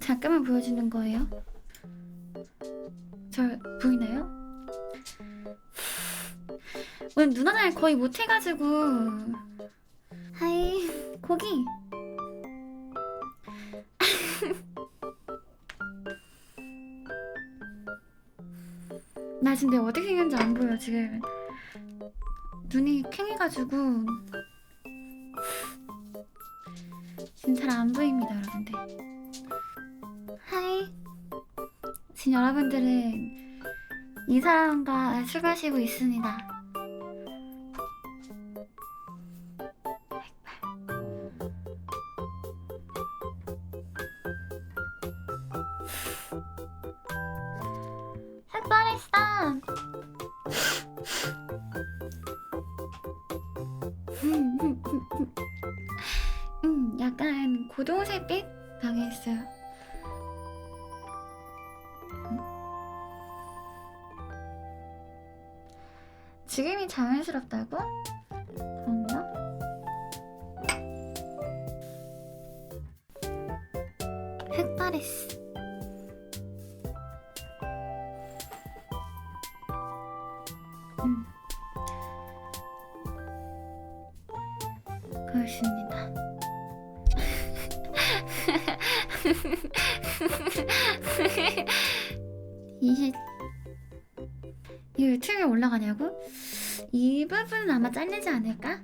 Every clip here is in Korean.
잠깐만 보여주는 거예요? 저 보이나요? 오늘 눈화장을 거의 못 해가지고. 하이. 고기. 나 지금 내가 어떻게 생겼는지 안 보여 지금. 눈이 팽해가지고. 지금 잘 안 보입니다 여러분들 지금 여러분들은 이 사람과 술 마시고 있습니다. 색깔했어 음, 약간 고동색빛? 당했어요. 지금이 자연스럽다고? 그런가? 흑바레스 음. 그렇습니다. 이게 이거 유튜브에 올라가냐고? 이 부분은 아마 잘리지 않을까?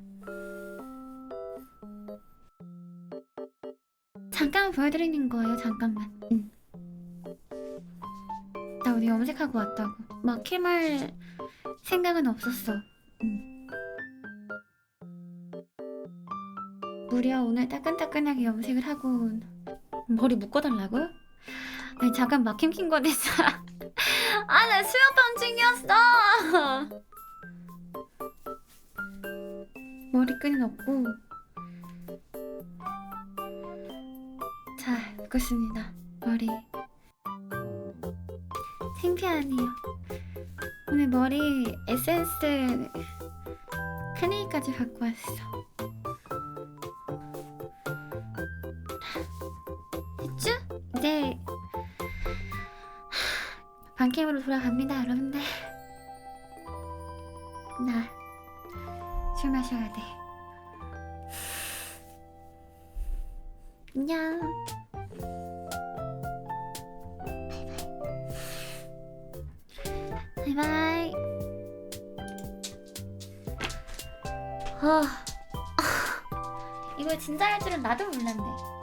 잠깐 보여드리는 거예요. 잠깐만. 응. 나 오늘 염색하고 왔다고. 막 캐말 생각은 없었어. 응. 무려 오늘 따끈따끈하게 염색을 하고 머리 묶어달라고? 아니 잠깐 막힘 킨거 됐어. 아, 나 수영방 중이었어. 머리끈은 없고. 자, 묶었습니다. 머리. 창피하네요. 오늘 머리 에센스 크레이까지 갖고 왔어. 했죠? 이제 반캠으로 돌아갑니다, 여러분들. 나 술 마셔야 돼. 안녕. 바이바이. 바이바이. 아, 이걸 진짜 할 줄은 나도 몰랐네.